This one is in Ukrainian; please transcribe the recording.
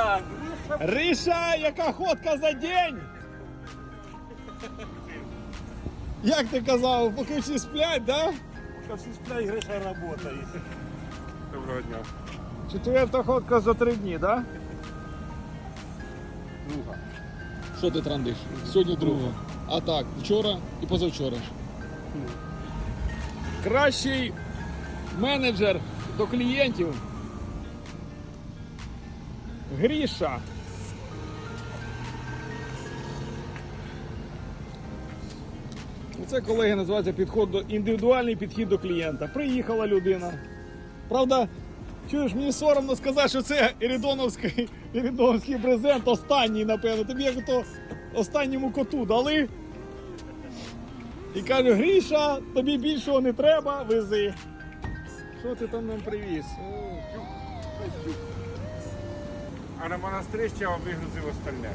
Гриша! Риша, яка ходка за день? Як ти казав, поки всі сплять, да? Поки всі сплять, Гриша працює. Доброго дня. Четверта ходка за три дні, да? Друга. Що ти трандиш? Сьогодні друга. А так, вчора і позавчора. Кращий менеджер до клієнтів. Гріша. Це, колеги, називається підход до індивідуальний підхід до клієнта. Приїхала людина. Правда, чуєш, мені соромно сказати, що це Іридоновський, Іридоновський презент останній, напевно. Тобі як то останньому коту дали. І каже, Гріша, тобі більшого не треба, вези. Що ти там нам привіз? А на монастирище я вигрузив остальне.